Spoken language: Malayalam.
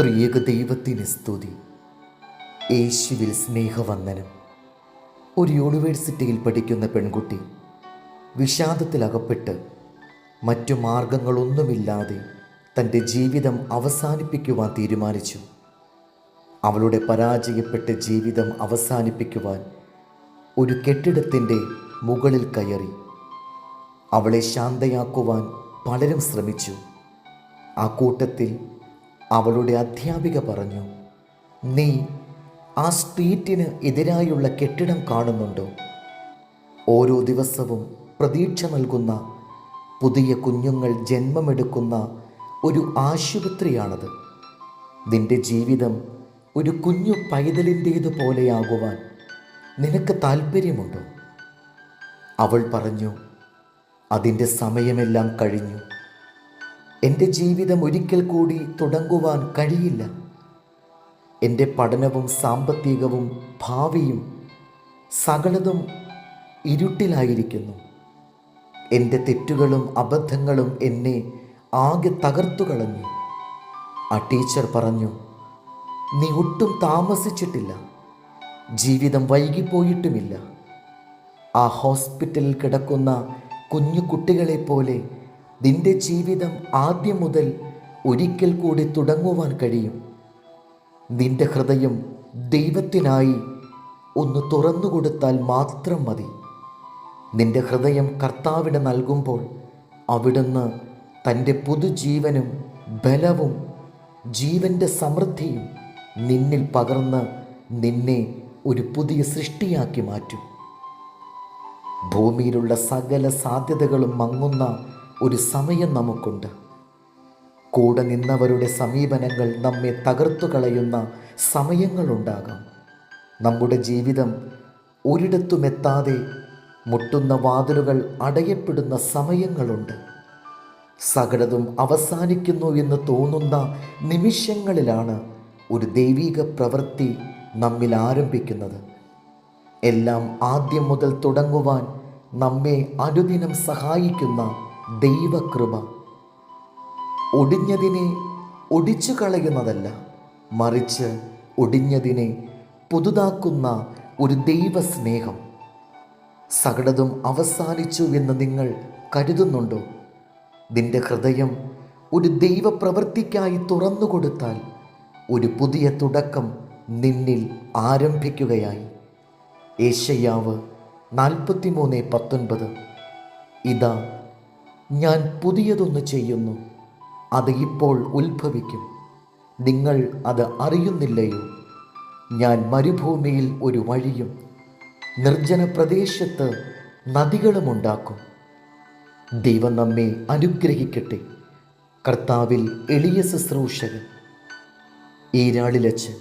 ത്രിയേക ദൈവത്തിന് സ്തുതി. യേശുവിൽ സ്നേഹവന്ദനം. ഒരു യൂണിവേഴ്സിറ്റിയിൽ പഠിക്കുന്ന പെൺകുട്ടി വിഷാദത്തിലകപ്പെട്ട് മറ്റു മാർഗങ്ങളൊന്നുമില്ലാതെ തന്റെ ജീവിതം അവസാനിപ്പിക്കുവാൻ തീരുമാനിച്ചു. അവളുടെ പരാജയപ്പെട്ട ജീവിതം അവസാനിപ്പിക്കുവാൻ ഒരു കെട്ടിടത്തിന്റെ മുകളിൽ കയറി. അവളെ ശാന്തയാക്കുവാൻ പലരും ശ്രമിച്ചു. ആ കൂട്ടത്തിൽ അവളുടെ അധ്യാപിക പറഞ്ഞു നീ ആ സ്ട്രീറ്റിന് എതിരായുള്ള കെട്ടിടം കാണുന്നുണ്ടോ? ഓരോ ദിവസവും പ്രതീക്ഷ നൽകുന്ന പുതിയ കുഞ്ഞുങ്ങൾ ജന്മമെടുക്കുന്ന ഒരു ആശുപത്രിയാണത്. നിന്റെ ജീവിതം ഒരു കുഞ്ഞു പൈതലിന്റേതുപോലെയാകുവാൻ നിനക്ക് താല്പര്യമുണ്ടോ അവൾ പറഞ്ഞു അതിന്റെ സമയമെല്ലാം കഴിഞ്ഞു. എന്റെ ജീവിതം ഒരിക്കൽ കൂടി തുടങ്ങുവാൻ കഴിയില്ല. എന്റെ പഠനവും സാമ്പത്തികവും ഭാവിയും സകലതും ഇരുട്ടിലായിരിക്കുന്നു. എന്റെ തെറ്റുകളും അബദ്ധങ്ങളും എന്നെ ആകെ തകർത്തു കളഞ്ഞു. ആ ടീച്ചർ പറഞ്ഞു നീ ഒട്ടും താമസിച്ചിട്ടില്ല. ജീവിതം വൈകിപ്പോയിട്ടുമില്ല. ആ ഹോസ്പിറ്റലിൽ കിടക്കുന്ന കുഞ്ഞു കുട്ടികളെപ്പോലെ നിന്റെ ജീവിതം ആദ്യം മുതൽ ഒരിക്കൽ കൂടി തുടങ്ങുവാൻ കഴിയും. നിന്റെ ഹൃദയം ദൈവത്തിനായി ഒന്ന് തുറന്നു കൊടുത്താൽ മാത്രം മതി. നിന്റെ ഹൃദയം കർത്താവിന് നൽകുമ്പോൾ അവിടുന്ന് തന്റെ പുതുജീവനും ബലവും ജീവന്റെ സമൃദ്ധിയും നിന്നിൽ പകർന്ന് നിന്നെ ഒരു പുതിയ സൃഷ്ടിയാക്കി മാറ്റും. ഭൂമിയിലുള്ള സകല സാധ്യതകളും മങ്ങുന്ന ഒരു സമയം നമുക്കുണ്ട്. കൂടെ നിന്നവരുടെ സമീപനങ്ങൾ നമ്മെ തകർത്തു കളയുന്ന സമയങ്ങളുണ്ടാകാം. നമ്മുടെ ജീവിതം ഒരിടത്തുമെത്താതെ മുട്ടുന്ന വാതിലുകൾ അടയപ്പെടുന്ന സമയങ്ങളുണ്ട്. സകലതും അവസാനിക്കുന്നു എന്ന് തോന്നുന്ന നിമിഷങ്ങളിലാണ് ഒരു ദൈവിക പ്രവൃത്തി നമ്മിൽ ആരംഭിക്കുന്നത്. എല്ലാം ആദ്യം മുതൽ തുടങ്ങുവാൻ നമ്മെ അനുദിനം സഹായിക്കുന്ന ദൈവകൃപ ഒടിഞ്ഞതിനെ ഒടിച്ചു കളയുന്നതല്ല മറിച്ച് ഒടിഞ്ഞതിനെ പുതുതാക്കുന്ന ഒരു ദൈവസ്നേഹം. സകടതും അവസാനിച്ചു എന്ന് നിങ്ങൾ കരുതുന്നുണ്ടോ? നിന്റെ ഹൃദയം ഒരു ദൈവപ്രവൃത്തിക്കായി തുറന്നു കൊടുത്താൽ ഒരു പുതിയ തുടക്കം നിന്നിൽ ആരംഭിക്കുകയായി. ഏഷയ്യാവ് നാൽപ്പത്തിമൂന്ന് പത്തൊൻപത്. ഇതാ ഞാൻ പുതിയതൊന്ന് ചെയ്യുന്നു. അത് ഇപ്പോൾ ഉത്ഭവിക്കും. നിങ്ങൾ അത് അറിയുന്നില്ലയോ? ഞാൻ മരുഭൂമിയിൽ ഒരു വഴിയും നിർജന പ്രദേശത്ത് നദികളുമുണ്ടാക്കും. ദൈവം നമ്മെ അനുഗ്രഹിക്കട്ടെ. കർത്താവിൽ എളിയ ശുശ്രൂഷകൻ. ഈരാളിലച്ച്